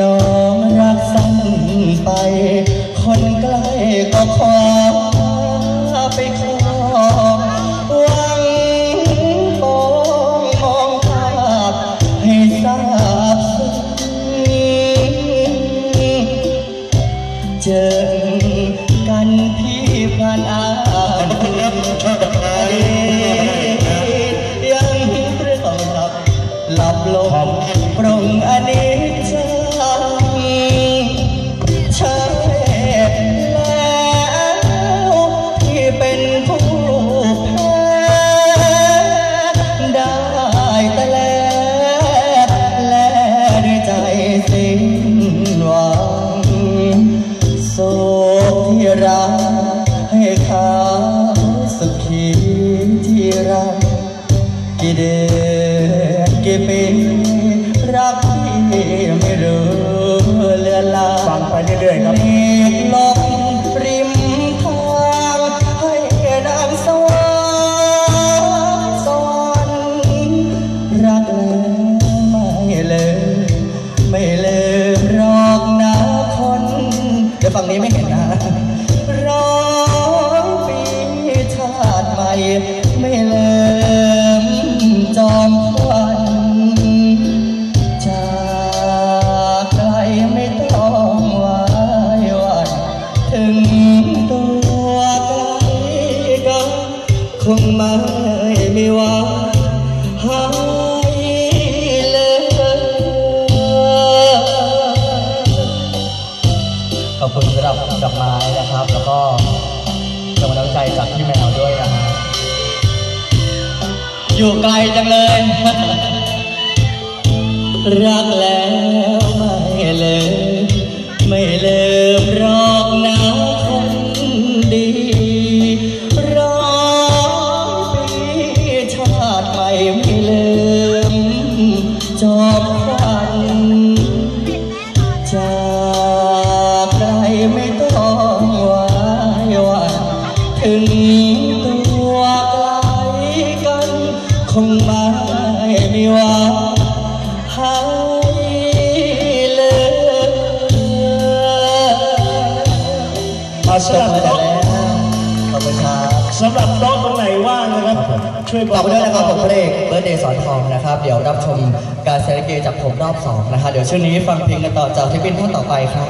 น้องรักสั้นไป คนใกล้ก็ขอไปขอหวังมองมองภาพให้ทาบซึ้งเจอกันพี่พานอา เขาสุขีที่รัก กี่เดือนกี่ปีรักที่ไม่รู้เลือนลางฟังไปเรื่อยๆครับเมฆลงริมทางให้ดังสวรรค์สวรรค์รักแล้วไม่เลยไม่เลยรอกนะคน เดี๋ยวฝั่งนี้ไม่เห็นนะ เลิมจอมควันจากไกลไม่ต้องหวายหวันถึงตัวไกลกันคงไม่มีวันหายเลยขอบคุณสำหรับดอกไม้นะครับ แล้วก็กำลังใจจากพี่แมวด้วยนะฮะ อยู่ไกลจังเลย รักแล้ว คงไม่มีวันหายเลยมาสำหรับแล้โต๊ะวขอบคุณครับสำหรับโต๊ะตรงไหนว่างนะครับ ช่วยบฝาอกกไว้ด้วยนะครับผมเพลงเบิร์ดเดย์สอนทองนะครับ เดี๋ยวรับชมการแสดงเกจากผมรอบสองนะครับเดี๋ยวช่วงนี้ฟังเพลงกันต่อจากที่เป็นท่านต่อไปครับ